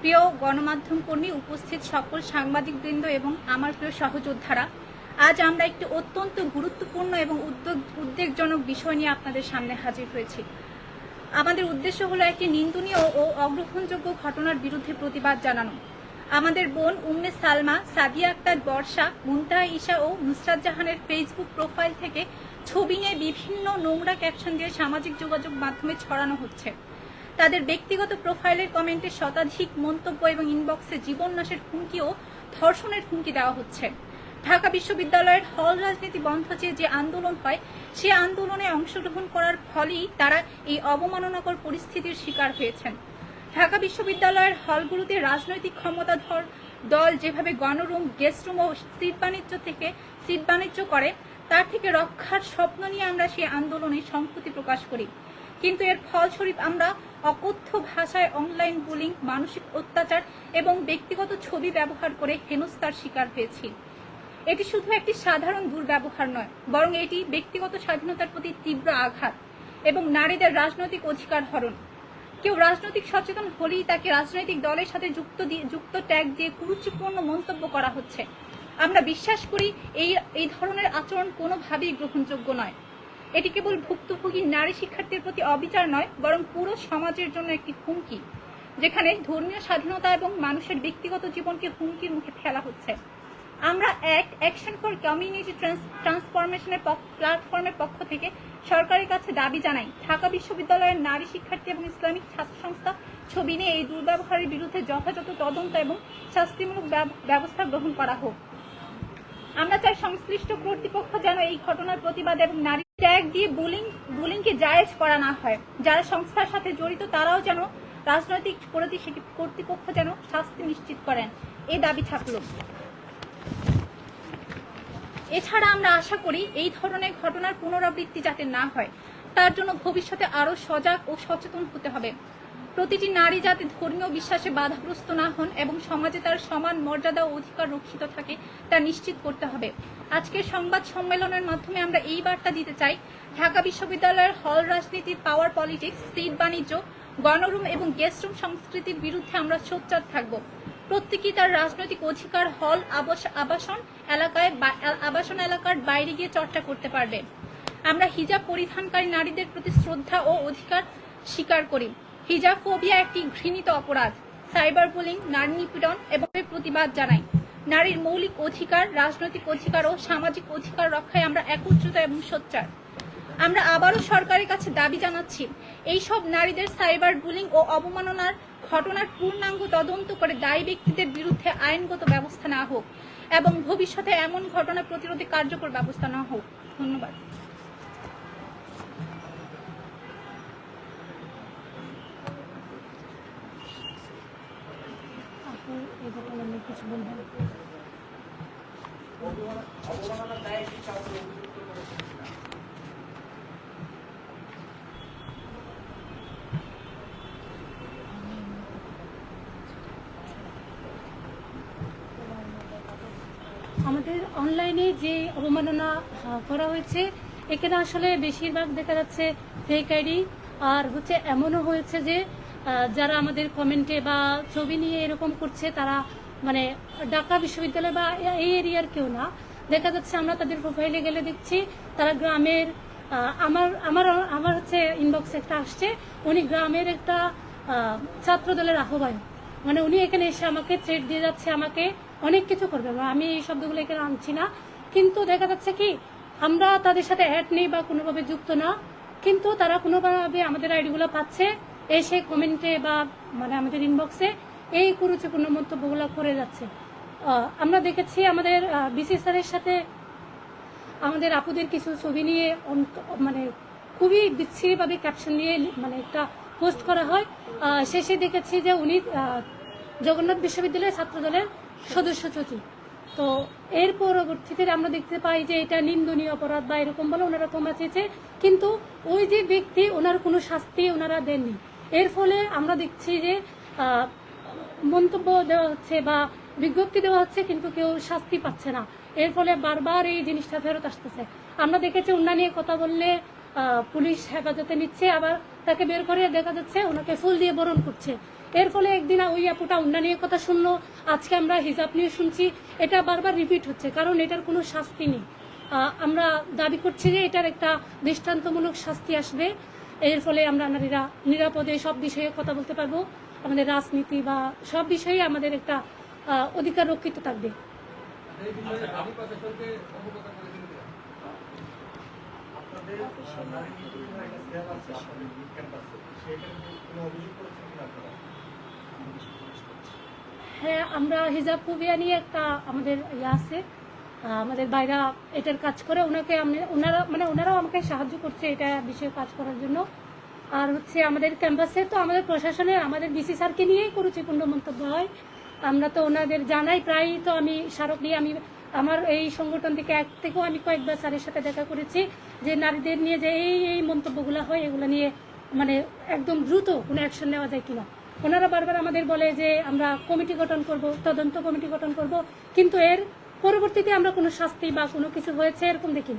প্রিয় গণমাধ্যম কর্মী, উপস্থিত সকল সাংবাদিকবৃন্দ এবং আমার প্রিয় সহযোদ্ধারা, আজ আমরা একটি অত্যন্ত গুরুত্বপূর্ণ এবং উদ্যোগ, উদ্বেগজনক বিষয় নিয়ে আপনাদের সামনে হাজির হয়েছি। আমাদের উদ্দেশ্য হলো একটি নিন্দনীয় ও অগ্রহণযোগ্য ঘটনার বিরুদ্ধে প্রতিবাদ জানানো। আমাদের বোন উম্মে সালমা, সাদিয়া আক্তার বর্ষা, মুনতাহা ঈশা ও নুসরাত জাহানের ফেসবুক প্রোফাইল থেকে ছবি নিয়ে বিভিন্ন নোংরা ক্যাপশন দিয়ে সামাজিক যোগাযোগ মাধ্যমে ছড়ানো হচ্ছে। তাদের ব্যক্তিগত প্রোফাইলের কমেন্টে শতাধিক মন্তব্য এবং ইনবক্সে জীবন নাশের হুমকি ও ধর্ষণের হুমকি দেওয়া হচ্ছে। ঢাকা বিশ্ববিদ্যালয়ের হল রাজনীতি বন্ধ চেয়ে যে আন্দোলন হয়, সে আন্দোলনে অংশগ্রহণ করার ফলেই তারা এই অবমাননাকর পরিস্থিতির শিকার হয়েছেন। ঢাকা বিশ্ববিদ্যালয়ের হলগুলোতে রাজনৈতিক ক্ষমতাধর দল যেভাবে গণরুম, গেস্ট রুম ও সিট বাণিজ্য থেকে সিট বাণিজ্য করে, তার থেকে রক্ষার স্বপ্ন নিয়ে আমরা সেই আন্দোলনে সংহতি প্রকাশ করি। কিন্তু এর ফলস্বরূপ আমরা অকথ্য ভাষায় অনলাইন বুলিং মানসিক অত্যাচার এবং ব্যক্তিগত ছবি ব্যবহার করে হেনস্থার শিকার হয়েছি। এটি শুধু একটি সাধারণ দুর্ব্যবহার নয়, বরং এটি ব্যক্তিগত স্বাধীনতার প্রতি তীব্র আঘাত এবং নারীদের রাজনৈতিক অধিকার হরণ। কেউ রাজনৈতিক সচেতন হলেই তাকে রাজনৈতিক দলের সাথে যুক্ত দিয়ে যুক্ত ট্যাগ দিয়ে কুরুচিপূর্ণ মন্তব্য করা হচ্ছে। আমরা বিশ্বাস করি এই এই ধরনের আচরণ কোনোভাবেই গ্রহণযোগ্য নয়। এটি কেবল ভুক্তভোগী নারী শিক্ষার্থীর প্রতি অবিচার নয়, বরং পুরো সমাজের জন্য একটি হুমকি, যেখানে ধর্মীয় স্বাধীনতা এবং মানুষের ব্যক্তিগত জীবনকে হুমকির মুখে ফেলা হচ্ছে। আমরা এক অ্যাকশন ফর কমিউনিটি ট্রান্সফরমেশনের প্ল্যাটফর্মের পক্ষ থেকে সরকারের কাছে দাবি জানাই, ঢাকা বিশ্ববিদ্যালয়ের নারী শিক্ষার্থী এবং ইসলামিক ছাত্র সংস্থা ছবি নিয়ে এই দুর্ব্যবহারের বিরুদ্ধে যথাযথ তদন্ত এবং শাস্তিমূলক ব্যবস্থা গ্রহণ করা হোক। আমরা চাই সংশ্লিষ্ট কর্তৃপক্ষ যেন এই ঘটনার প্রতিবাদ এবং নারী ট্যাগ দিয়ে বুলিং, বুলিংকে জায়েজ করা না হয়। যারা সংস্থার সাথে জড়িত, তারাও যেন রাজনৈতিক কর্তৃপক্ষ যেন শাস্তি নিশ্চিত করেন। এই দাবি থাকল এছাড়া আমরা আশা করি, এই ধরনের ঘটনার পুনরাবৃত্তি যাতে না হয়, তার জন্য ভবিষ্যতে আরও সজাগ ও সচেতন হতে হবে। প্রতিটি নারী যাতে ধর্মীয় বিশ্বাসে বাধাগ্রস্ত না হন এবং সমাজে তার সমান মর্যাদা ও অধিকার রক্ষিত থাকে, তা নিশ্চিত করতে হবে। আজকের সংবাদ সম্মেলনের মাধ্যমে আমরা এই বার্তা দিতে চাই, ঢাকা বিশ্ববিদ্যালয়ের হল রাজনীতি পাওয়ার পলিটিক্স সিট বাণিজ্য, গণরুম এবং গেস্ট রুম সংস্কৃতির বিরুদ্ধে আমরা সোচ্চার থাকব। প্রত্যেকেই তার রাজনৈতিক অধিকার হল আবাস- আবাসন এলাকায় আবাসন এলাকার বাইরে গিয়ে চর্চা করতে পারবে। আমরা হিজাব পরিধানকারী নারীদের প্রতি শ্রদ্ধা ও অধিকার স্বীকার করি। হিজাব ফোবিয়া একটি ঘৃণিত অপরাধ। সাইবার বুলিং, নারী নিপীড়ন এবং প্রতিবাদ জানাই। নারীর মৌলিক অধিকার, রাজনৈতিক অধিকার ও সামাজিক অধিকার রক্ষায় আমরা একত্রিত এবং সোচ্চার। আমরা আবারও সরকারের কাছে দাবি জানাচ্ছি, এইসব নারীদের সাইবার বুলিং ও অবমাননার ঘটনার পূর্ণাঙ্গ তদন্ত করে দায়ী ব্যক্তিদের বিরুদ্ধে আইনগত ব্যবস্থা নেওয়া হোক এবং ভবিষ্যতে এমন ঘটনা প্রতিরোধে কার্যকর ব্যবস্থা নেওয়া হোক। ধন্যবাদ আপনি এই ঘটনা নিয়ে কিছু বলবেন আমাদের অনলাইনে যে অবমাননা করা হয়েছে, এখানে আসলে বেশিরভাগ দেখা যাচ্ছে ফেক আইডি আর হচ্ছে এমনও হয়েছে যে যারা আমাদের কমেন্টে বা ছবি নিয়ে এরকম করছে, তারা মানে ঢাকা বিশ্ববিদ্যালয় বা এই এরিয়ার কেউ না। দেখা যাচ্ছে আমরা তাদের প্রোফাইলে গেলে দেখছি তারা গ্রামের আমার আমার আমার হচ্ছে ইনবক্সে একটা আসছে, উনি গ্রামের একটা ছাত্র দলের আহ্বায়ক। মানে উনি এখানে এসে আমাকে থ্রেট দিয়ে যাচ্ছে, আমাকে অনেক কিছু করবে। বা আমি এই শব্দগুলো এখানে আনছি না। কিন্তু দেখা যাচ্ছে কি, আমরা তাদের সাথে অ্যাড নেই বা কোনোভাবে যুক্ত না। কিন্তু তারা কোনোভাবে আমাদের আইডিগুলো পাচ্ছে, এসে কমেন্টে বা মানে আমাদের ইনবক্সে এই কুরুচিপূর্ণ মন্তব্যগুলো করে যাচ্ছে। আমরা দেখেছি আমাদের বিসি স্যারের সাথে আমাদের আপুদের কিছু ছবি নিয়ে মানে খুবই বিচ্ছিরিভাবে ক্যাপশন লি- মানে একটা পোস্ট করা হয়। শেষে দেখেছি যে উনি জগন্নাথ বিশ্ববিদ্যালয়ের ছাত্রদলের সদস্য সচিব তো এর পরবর্তীতে আমরা দেখতে পাই যে এটা নিন্দনীয় অপরাধ বা এরকম বলে ওনারা ক্ষমা চেয়েছে। কিন্তু ওই যে ব্যক্তি, ওনার কোনো শাস্তি ওনারা দেননি। এর ফলে আমরা দেখছি যে মন্তব্য দেওয়া হচ্ছে বা বিজ্ঞপ্তি দেওয়া হচ্ছে কিন্তু কেউ শাস্তি পাচ্ছে না। এর ফলে বারবার এই জিনিসটা ফেরত আসতেছে। আমরা দেখেছি উন্নয়ন নিয়ে কথা বললে পুলিশ হেফাজতে নিচ্ছে, আবার তাকে বের করে দেখা যাচ্ছে ওনাকে ফুল দিয়ে বরণ করছে। এর ফলে একদিন ওই আপুটা উন্না নিয়ে কথা শুনলো, আজকে আমরা হিজাব নিয়ে শুনছি, এটা বারবার রিপিট হচ্ছে, কারণ এটার কোনো শাস্তি নেই। আমরা দাবি করছি যে এটার একটা দৃষ্টান্তমূলক শাস্তি আসবে। এর ফলে আমরা নারীরা নিরাপদে সব বিষয়ে কথা বলতে পারব। আমাদের রাজনীতি বা সব বিষয়ে আমাদের একটা অধিকার রক্ষিত থাকবে। হ্যাঁ আমরা হিজাব ফুবিয়া নিয়ে একটা আমাদের ইয়ে আছে। আমাদের বাইরা এটার কাজ করে। ওনাকে ওনারা মানে ওনারাও আমাকে সাহায্য করছে এটা বিষয়ে কাজ করার জন্য। আর হচ্ছে আমাদের ক্যাম্পাসে তো আমাদের প্রশাসনের আমাদের বিসি স্যারকে নিয়েই কুরুচিপূর্ণ মন্তব্য হয়। আমরা তো ওনাদের জানাই প্রায়ই তো আমি স্মারক নিয়ে আমি আমার এই সংগঠন থেকে এক থেকেও আমি কয়েকবার স্যারের সাথে দেখা করেছি যে নারীদের নিয়ে যে এই এই মন্তব্যগুলো হয় এগুলো নিয়ে মানে একদম দ্রুত কোনো অ্যাকশন নেওয়া যায় কিনা। ওনারা বারবার আমাদের বলে যে আমরা কমিটি গঠন করব তদন্ত কমিটি গঠন করব কিন্তু এর পরবর্তীতে আমরা কোনো শাস্তি বা কোনো কিছু হয়েছে এরকম দেখি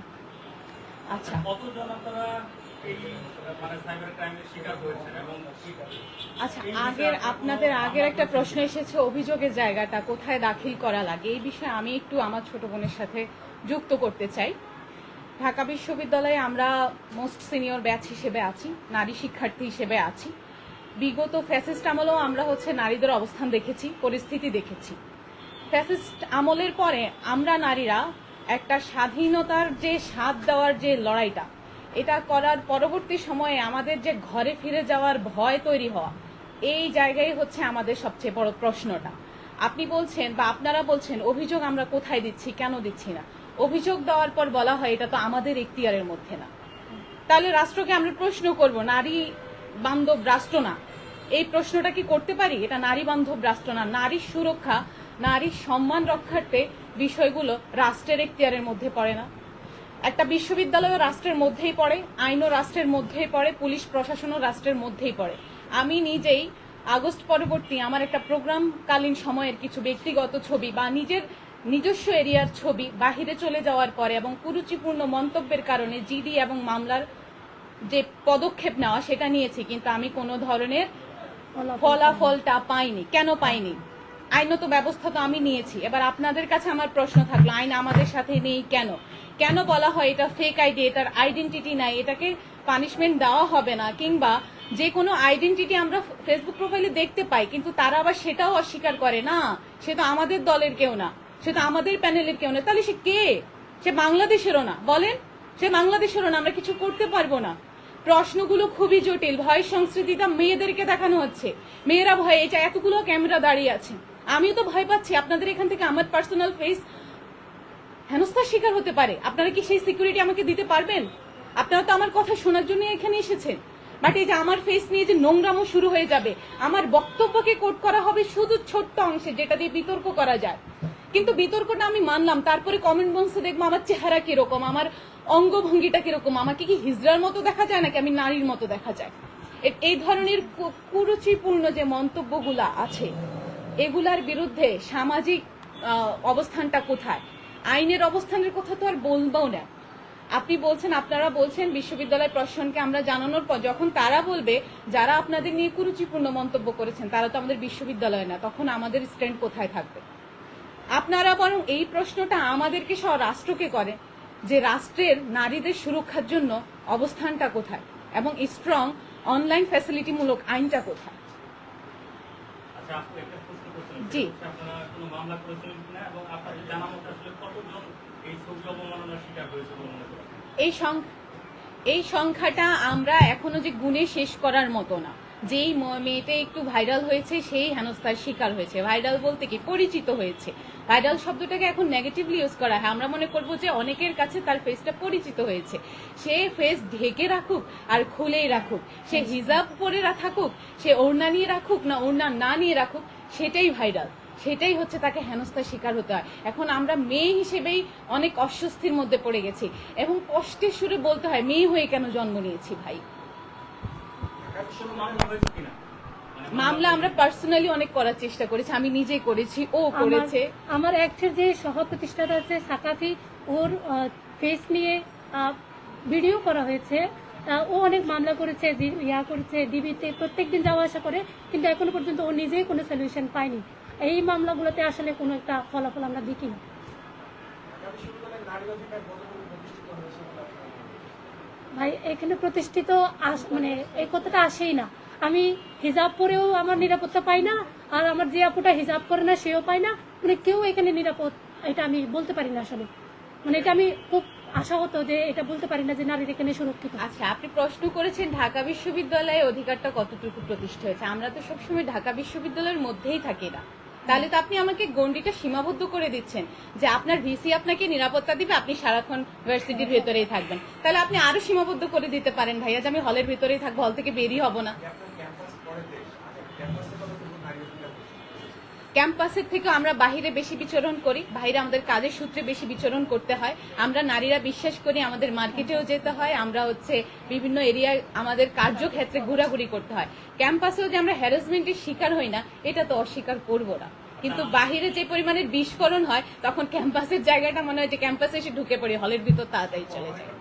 আচ্ছা। মানে আচ্ছা আগের আপনাদের আগের একটা প্রশ্ন এসেছে অভিযোগের জায়গাটা কোথায় দাখিল করা লাগে? এই বিষয়ে আমি একটু আমার ছোট বোনের সাথে যুক্ত করতে চাই। ঢাকা বিশ্ববিদ্যালয়ে আমরা মোস্ট সিনিয়র ব্যাচ হিসেবে আছি নারী শিক্ষার্থী হিসেবে আছি। বিগত ফ্যাসিস্ট আমলেও আমরা হচ্ছে নারীদের অবস্থান দেখেছি পরিস্থিতি দেখেছি। ফ্যাসিস্ট আমলের পরে আমরা নারীরা একটা স্বাধীনতার যে স্বাদ দেওয়ার যে লড়াইটা এটা করার পরবর্তী সময়ে আমাদের যে ঘরে ফিরে যাওয়ার ভয় তৈরি হওয়া, এই জায়গায় হচ্ছে আমাদের সবচেয়ে বড় প্রশ্নটা। আপনি বলছেন বা আপনারা বলছেন, অভিযোগ আমরা কোথায় দিচ্ছি, কেন দিচ্ছি না? অভিযোগ দেওয়ার পর বলা হয় এটা তো আমাদের এখতিয়ারের মধ্যে না। তাহলে রাষ্ট্রকে আমরা প্রশ্ন করব, নারী বান্ধব রাষ্ট্র না। এই প্রশ্নটা কি করতে পারি? এটা নারী বান্ধব রাষ্ট্র না। নারীর সুরক্ষা নারীর সম্মান রক্ষার্থে বিষয়গুলো রাষ্ট্রের এখতিয়ারের মধ্যে পড়ে না। একটা বিশ্ববিদ্যালয় রাষ্ট্রের মধ্যেই পড়ে আইনও রাষ্ট্রের মধ্যেই পড়ে পুলিশ প্রশাসনও রাষ্ট্রের মধ্যেই পড়ে। আমি নিজেই আগস্ট পরবর্তী আমার একটা প্রোগ্রাম কালীন সময়ের কিছু ব্যক্তিগত ছবি বা নিজের নিজস্ব এরিয়ার ছবি বাহিরে চলে যাওয়ার পরে এবং কুরুচিপূর্ণ মন্তব্যের কারণে জিডি এবং মামলার যে পদক্ষেপ নেওয়া সেটা নিয়েছি কিন্তু আমি কোনো ধরনের ফলাফলটা পাইনি। কেন পাইনি? আইনত ব্যবস্থা তো আমি নিয়েছি। এবার আপনাদের কাছে আমার প্রশ্ন থাকল, আইন আমাদের সাথে নেই কেন? কেন বলা হয় এটা ফেক আইডি এটার আইডেন্টিটি নাই? এটাকে পানিশমেন্ট দেওয়া হবে না, কিংবা যে কোনো আইডেন্টিটি আমরা ফেসবুক প্রোফাইলে দেখতে পাই, কিন্তু তারা আবার সেটাও অস্বীকার করে না। সে তো আমাদের দলের কেউ না, সে তো আমাদের প্যানেলের কেউ না। তাহলে সে কে? সে বাংলাদেশেরও না। বলেন, সে বাংলাদেশেরও না, আমরা কিছু করতে পারব না। প্রশ্নগুলো খুবই জটিল, ভয় সংস্কৃতিটা মেয়েদেরকে দেখানো হচ্ছে। মেয়েরা ভয়ে এটা এতগুলো ক্যামেরা দাঁড়িয়ে আছে। আমিও তো ভয় পাচ্ছি। আপনাদের এখান থেকে আমার পার্সোনাল ফেস হেনস্থার শিকার হতে পারে। আপনারা কি সেই সিকিউরিটি আমাকে দিতে পারবেন? আপনারা তো আমার কথা শোনার জন্য এখানে এসেছেন। বাট এই যে আমার ফেস নিয়ে যে নোংরামো শুরু হয়ে যাবে, আমার বক্তব্যকে কোট করা হবে শুধু ছোট্ট অংশে, যেটা দিয়ে বিতর্ক করা যায়। কিন্তু বিতর্কটা আমি মানলাম, তারপরে কমেন্ট বক্সে দেখব আমার চেহারা কীরকম, আমার অঙ্গভঙ্গিটা কীরকম, আমাকে কি হিজড়ার মতো দেখা যায় নাকি আমি নারীর মতো দেখা যায়? এই ধরনের কুরুচিপূর্ণ যে মন্তব্যগুলা আছে এগুলার বিরুদ্ধে সামাজিক অবস্থানটা কোথায়? আইনের অবস্থানের কথা তো আর বলব না। আপনি বলছেন, আপনারা বলছেন, বিশ্ববিদ্যালয় প্রশাসনকে আমরা জানানোর পর যখন তারা বলবে, যারা আপনাদের নিয়ে কুরুচিপূর্ণ মন্তব্য করেছেন, তারা তো আমাদের বিশ্ববিদ্যালয় না, তখন আমাদের স্ট্যান্ড কোথায় থাকবে? আপনারা বরং এই প্রশ্নটা আমাদেরকে সহ রাষ্ট্রকে করে যে রাষ্ট্রের নারীদের সুরক্ষার জন্য অবস্থানটা কোথায় এবং স্ট্রং অনলাইন ফ্যাসিলিটিমূলক আইনটা কোথায়? জি। সেটা হচ্ছে আপনারা কোনো মামলা করেছিলেন কিনা এবং আপনাদের জানা মতো আসলে কতজন এই ছবি অবমাননার শিকার হয়েছে বলে মনে করেন? এই সংখ্যাটা আমরা এখনও যে গুণে শেষ করার মতো না। যেই মেয়েটা একটু ভাইরাল হয়েছে সেই হেনস্থার শিকার হয়েছে। ভাইরাল বলতে কি? পরিচিত হয়েছে। ভাইরাল শব্দটাকে এখন নেগেটিভলি ইউজ করা হয়। আমরা মনে করব যে অনেকের কাছে তার ফেসটা পরিচিত হয়েছে। সে ফেস ঢেকে রাখুক আর খুলেই রাখুক। সে হিজাব পরে থাকুক সে ওড়না নিয়ে রাখুক না ওড়না না নিয়ে রাখুক সেটাই ভাইরাল সেটাই হচ্ছে তাকে হেনস্থার শিকার হতে হয়। এখন আমরা মেয়ে হিসেবেই অনেক অস্বস্তির মধ্যে পড়ে গেছি এবং কষ্টের সুরে বলতে হয় মেয়ে হয়ে কেন জন্ম নিয়েছি ভাই? মামলা আমরা পার্সোনালি অনেক করার চেষ্টা করেছি আমি নিজেই করেছি ও করেছে। আমার অ্যাক্টের যে সহ প্রতিষ্ঠাতা আছে সাকাফি ওর ফেস নিয়ে ভিডিও করা হয়েছে। ও অনেক মামলা করেছে ইয়া করেছে, ডিবিতে প্রত্যেকদিন যাওয়া আসা করে, কিন্তু এখনও পর্যন্ত ও নিজেই কোনো সলিউশন পায়নি। এই মামলাগুলোতে আসলে কোনো একটা ফলাফল আমরা দেখি না? ভাই, এখানে প্রতিষ্ঠিত মানে এই কথাটা আসেই না। আমি হিজাব পরেও আমার নিরাপত্তা পাই না, আর আমার যে আপুটা হিজাব করে না, সেও পায় না। মানে কেউ এখানে নিরাপদ, এটা আমি বলতে পারি না আসলে। মানে এটা আমি খুব আশাহত যে এটা বলতে পারি না যে নারীর এখানে সুরক্ষিত। আচ্ছা আপনি প্রশ্ন করেছেন ঢাকা বিশ্ববিদ্যালয়ে অধিকারটা কতটুকু প্রতিষ্ঠা হয়েছে? আমরা তো সবসময় ঢাকা বিশ্ববিদ্যালয়ের মধ্যেই থাকি না। তাহলে তো আপনি আমাকে গন্ডিটা সীমাবদ্ধ করে দিচ্ছেন যে আপনার ভিসি আপনাকে নিরাপত্তা দিবে, আপনি সারাক্ষণ ভার্সিটির ভেতরেই থাকবেন। তাহলে আপনি আরও সীমাবদ্ধ করে দিতে পারেন ভাইয়া যে আমি হলের ভেতরেই থাকব, হল থেকে বেরিয়ে হব না আপনার ক্যাম্পাস পরে দেশ আচ্ছা ক্যাম্পাসে কতটুকু নারী অধিকার প্রতিষ্ঠিত? ক্যাম্পাসের থেকে আমরা বাহিরে বেশি বিচরণ করি বাইরে আমাদের কাজের সূত্রে বেশি বিচরণ করতে হয়। আমরা নারীরা বিশ্বাস করি আমাদের মার্কেটেও যেতে হয় আমরা হচ্ছে বিভিন্ন এরিয়ায় আমাদের কার্যক্ষেত্রে ঘোরাঘুরি করতে হয়। ক্যাম্পাসেও যে আমরা হ্যারাসমেন্টের শিকার হই না এটা তো অস্বীকার করব না। কিন্তু বাহিরে যে পরিমাণের বিস্ফোরণ হয় তখন ক্যাম্পাসের জায়গাটা মনে হয় যে ক্যাম্পাসে এসে ঢুকে পড়ি হলের ভিতর তাড়াতাড়ি চলে যায়